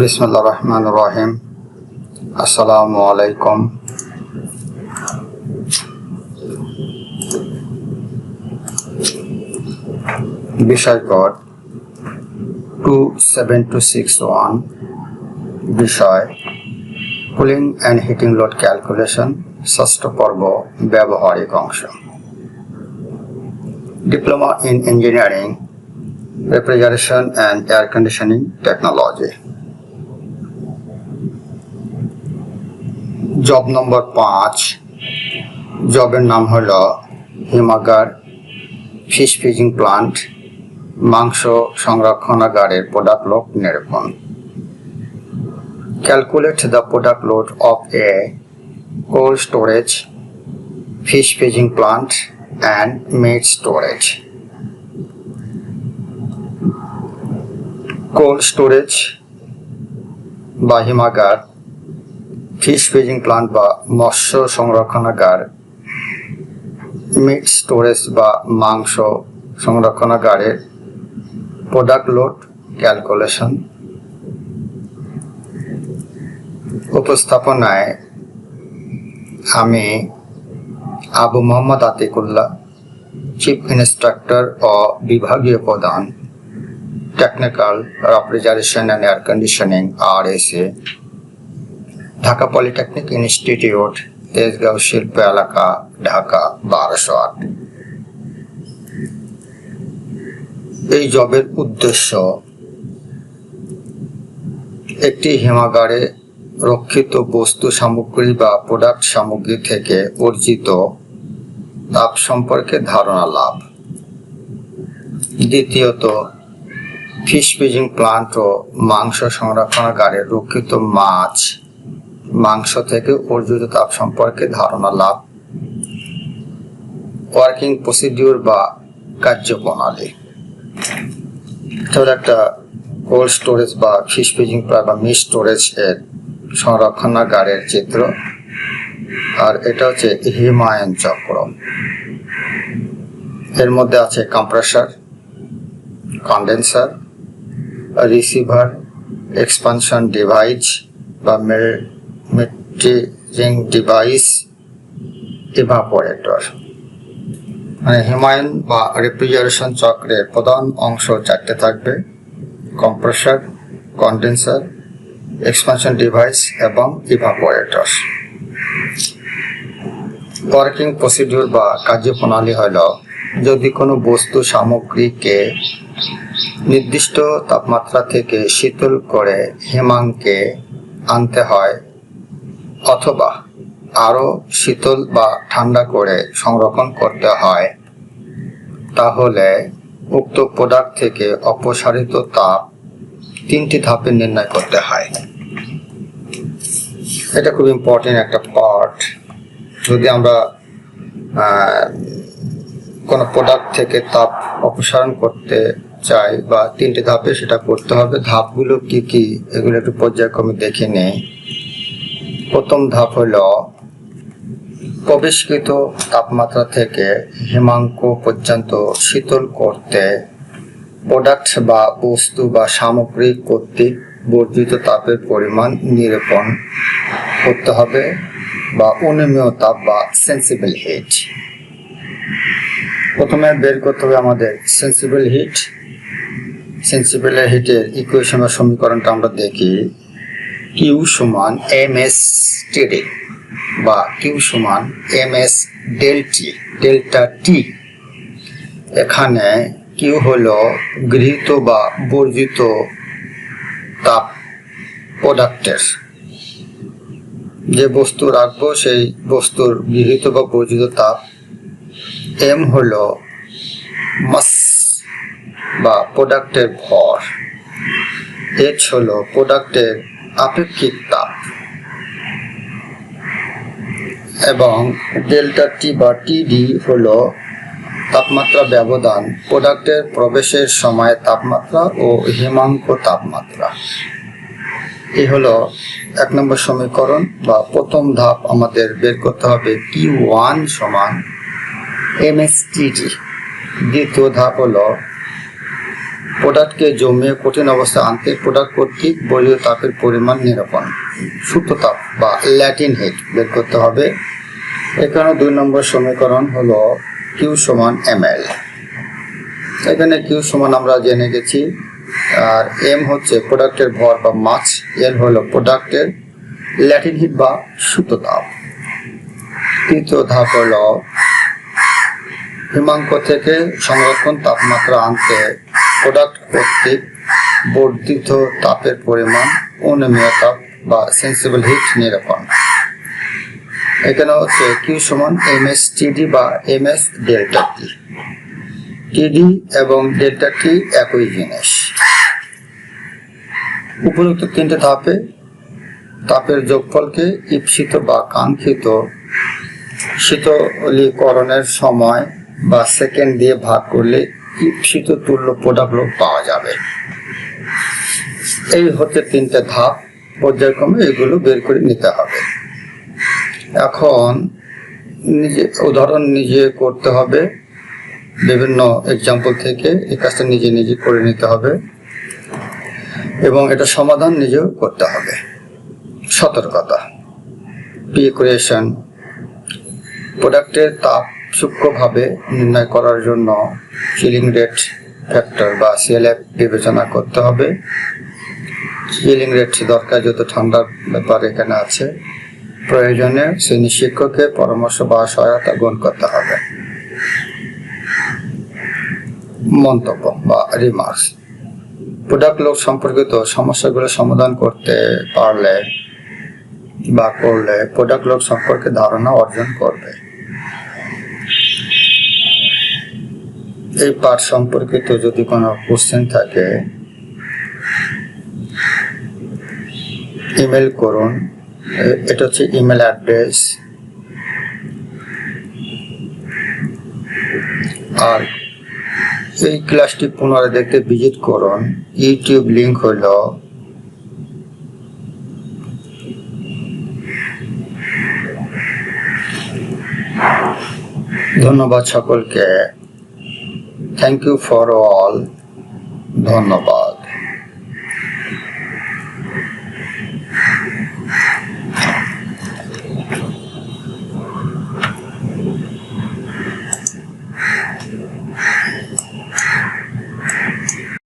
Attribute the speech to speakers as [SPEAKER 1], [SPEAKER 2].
[SPEAKER 1] বিসমুল্লাহ রহমান রহিম আসসালামু আলাইকুম। বিষয় code two seven two six one বিষয় cooling and heating load calculation ষষ্ঠ পর্ব, ব্যবহারিক অংশ। Diploma in engineering refrigeration and air conditioning technology job number পাঁচ. জবের নাম হল হিমাগার ফিশ ফিজিং প্লান্ট মাংস সংরক্ষণাগারের প্রোডাক্ট লোড নিরূপণ calculate the product load of a cold storage fish fishing plant and meat storage. Cold storage বা হিমাগার ফিশ ফিজিং প্লান্ট বা মৎস্য সংরক্ষণাগার মিট স্টোরেজ বা মাংস সংরক্ষণাগারের প্রোডাক্ট লোড ক্যালকুলেশন উপস্থাপনায় আমি আবু মোহাম্মদ আতিকুল্লাহ চিফ ইন্সট্রাক্টর ও বিভাগীয় প্রধান। Technical refrigeration and air conditioning R S A Dhaka polytechnic institute Tejgaon শিল্প এলাকা, ঢাকা, বারোশো আট। এই জবের উদ্দেশ্য একটি হিমাগারে রক্ষিত বস্তু সামগ্রী বা প্রোডাক্ট সামগ্রী থেকে অর্জিত তাপ সম্পর্কে ধারণা লাভ। দ্বিতীয়ত ফিশ ফিজিং প্লান্ট ও মাংস সংরক্ষণাগারে রক্ষিত মাছ, মাংস থেকে অর্জিত তাপ সম্পর্কে ধারণা লাভ, ওয়ার্কিং প্রসিডিউর বা কার্যপ্রণালী। তাহলে একটা কোল্ড স্টোরেজ বা ফিশ ফিজিং প্লান্ট বা মিস স্টোরেজ এর সংরক্ষণাগারের চিত্র। আর এটা হচ্ছে হিমায়ন চক্র। এর মধ্যে আছে compressor condenser receiver expansion device বা মেট্রিজিং ডিভাইস ইভাপোরেটর মানে হিমায়ন বা রেফ্রিজারেশন চক্রের প্রধান অংশ চারটে থাকবে। কম্প্রেসার কন্ডেন্সার এক্সপানশন ডিভাইস এবং ইভাপোরেটর ওয়ার্কিং প্রসিডিউর বা কার্যপ্রণালী হল যদি কোনো বস্তু সামগ্রীকে নির্দিষ্ট তাপমাত্রা থেকে শীতল করে হিমাঙ্কে আনতে হয়, অথবা আরও শীতল বা ঠান্ডা করে সংরক্ষণ করতে হয়, তাহলে উক্ত প্রোডাক্ট থেকে অপসারিত তাপ তিনটি ধাপে নির্ণয় করতে হয়। এটা খুব ইম্পর্টেন্ট একটা পার্ট যদি আমরা কোনো প্রোডাক্ট থেকে তাপ অপসারণ করতে চাই বা তিনটি ধাপে সেটা করতে হবে। ধাপগুলো কি কি? এগুলো একটু পর্যায়ক্রমে দেখে নেই। প্রথম ধাপ হলো প্রবেশকৃত তাপমাত্রা থেকে হিমাঙ্ক পর্যন্ত শীতল করতে। প্রোডাক্ট বা বস্তু বা সামগ্রী কর্তৃক বর্ধিত তাপের পরিমাণ নিরূপণ করতে হবে বা অনুমেয় তাপ বা সেন্সিবল হিট প্রথমে বের করতে হবে আমাদের সেন্সিবল হিট সেন্সিবল হিটের ইকুয়েশন বা সমীকরণটা আমরা দেখি। কিউ সমান এম এস টিডি বা কিউ সমান M S delta delta T এখানে কিউ হলো গৃহীত বা বর্জিত তাপ প্রোডাক্টের যে বস্তু রাখব সেই বস্তুর গৃহীত বা বর্জিত তাপ এম হলো মাস বা প্রোডাক্টের ভর। এইচ হলো প্রোডাক্টের আপেক্ষিক তাপ। এবং ডেল্টা টি বা টিডি হল তাপমাত্রা ব্যবধান, প্রোডাক্টের প্রবেশের সময় তাপমাত্রা ও হিমাঙ্ক তাপমাত্রা। এই হলো এক নম্বর সমীকরণ বা প্রথম ধাপ আমাদের বের করতে হবে পি ওয়ান সমান এম এস টিডি দ্বিতীয় ধাপ হলো প্রোডাক্টকে জমিয়ে কঠিন অবস্থায় আনতে প্রোডাক্ট কর্তৃক বলীয় তাপের পরিমাণ নিরূপণ। সুপ্ত বা ল্যাটিন হিট বের করতে হবে। এখানে দুই নম্বর সমীকরণ হলো কিউ সমান এম এল এখানে কিউ সমান আমরা জেনে গেছি, আর এম হচ্ছে প্রোডাক্টের ভর বা মাছ এল হলো প্রোডাক্টের ল্যাটিন হিট বা সুপ্ত তাপ। তৃতীয় ধাপ হলো হিমাঙ্ক থেকে সংরক্ষণ তাপমাত্রা আনতে প্রোডাক্ট কর্তৃক বর্ধিত তাপের পরিমাণ অনিয়মীয় তাপ বা সেন্সিবল হিট নিরূপণ। এখানে হচ্ছে কিউ সমান এম এস টিডি বা এম এস ডেল্টা টি টিডি এবং ডেল্টা টি একই জিনিস। উপযুক্ত তিনটে ধাপে তাপের যোগফলকে ঈপ্সিত বা কাঙ্ক্ষিত শীতলীকরণের সময় বা সেকেন্ড দিয়ে ভাগ করলে ঈপ্সিত তুল্য প্রোডাক্ট পাওয়া যাবে। এই হচ্ছে তিনটে ধাপ, পর্যায়ক্রমে এগুলো বের করে নিতে হবে। এখন নিজে, উদাহরণ নিজে করতে হবে। বিভিন্ন এক্সাম্পল থেকে এই কাজটা নিজে নিজে করে নিতে হবে। এবং এটা সমাধান নিজেও করতে হবে। সতর্কতা। পি প্রোডাক্টের তাপ সূক্ষ্মভাবে নির্ণয় করার জন্য চিলিং রেট ফ্যাক্টর বা সিএলএফ বিবেচনা করতে হবে। চিলিং রেট দরকার যত ঠান্ডার ব্যাপার এখানে আছে, প্রয়োজনে শ্রেণি শিক্ষকের পরামর্শ বা সহায়তা গ্রহণ করতে হবে। মন্তব্য বা রিমার্কস প্রোডাক্ট লোক সম্পর্কিত সমস্যাগুলো সমাধান করতে পারলে বা করলে প্রোডাক্ট লোক সম্পর্কে ধারণা অর্জন করবে। এই পাঠ সম্পর্কিত যদি কোনো কোশ্চেন থাকে ইমেল করুন। এটা হচ্ছে ইমেল অ্যাড্রেস আর এই ক্লাসটি পুনরায় দেখতে ভিজিট করুন। ইউটিউব লিঙ্ক হলো ধন্যবাদ সকলকে। থ্যাংক ইউ ফর অল ধন্যবাদ।